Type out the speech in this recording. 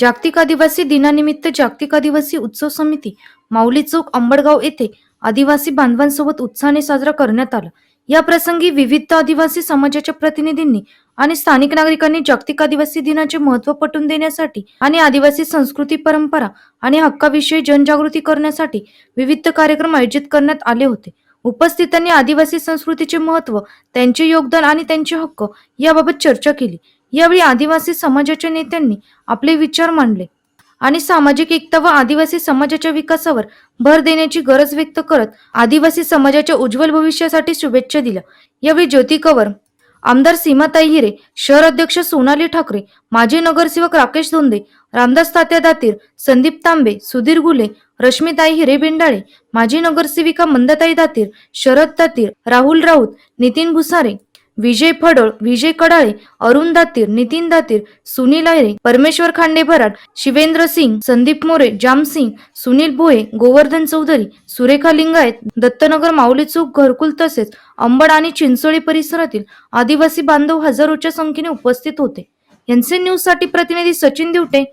जागतिक आदिवासी दिनानिमित्त जागतिक आदिवासी उत्सव समिती माऊली चौक अंबडगाव येथे आदिवासी बांधवांसोबत उत्साहाने साजरा करण्यात आला. या प्रसंगी विविध आदिवासी समाजाच्या प्रतिनिधींनी आणि स्थानिक नागरिकांनी जागतिक आदिवासी दिनाचे महत्त्व पटवून देण्यासाठी आणि आदिवासी संस्कृती परंपरा आणि हक्काविषयी जनजागृती करण्यासाठी विविध कार्यक्रम आयोजित करण्यात आले होते. उपस्थितांनी आदिवासी संस्कृतीचे महत्त्व त्यांचे योगदान आणि त्यांचे हक्क याबाबत चर्चा केली. यावेळी आदिवासी समाजाच्या नेत्यांनी आपले विचार मांडले आणि सामाजिक एकता व आदिवासी समाजाच्या विकासावर भर देण्याची गरज व्यक्त करत आदिवासी समाजाच्या उज्ज्वल भविष्यासाठी शुभेच्छा दिल्या. यावेळी ज्योती कवर आमदार सीमाताई हिरे शहर अध्यक्ष सोनाली ठाकरे माजी नगरसेवक राकेश धोंदे रामदास तात्या दातीर संदीप तांबे सुधीर गुले रश्मिताई हिरे बेंडाळे माजी नगरसेविका मंदताई दातीर शरद तातीर राहुल राऊत नितीन भुसारे विजय फडळ विजय कडाळे अरुण दातीर नितीन दातीर सुनील अहिरे परमेश्वर खांडे भराड शिवेंद्र सिंग संदीप मोरे जाम सिंग सुनील भोये गोवर्धन चौधरी सुरेखा लिंगायत दत्तनगर माऊली चौक घरकुल तसेच अंबड आणि चिंचोळी परिसरातील आदिवासी बांधव हजारोच्या संख्येने उपस्थित होते. एनसी न्यूजसाठी प्रतिनिधी सचिन दिवटे.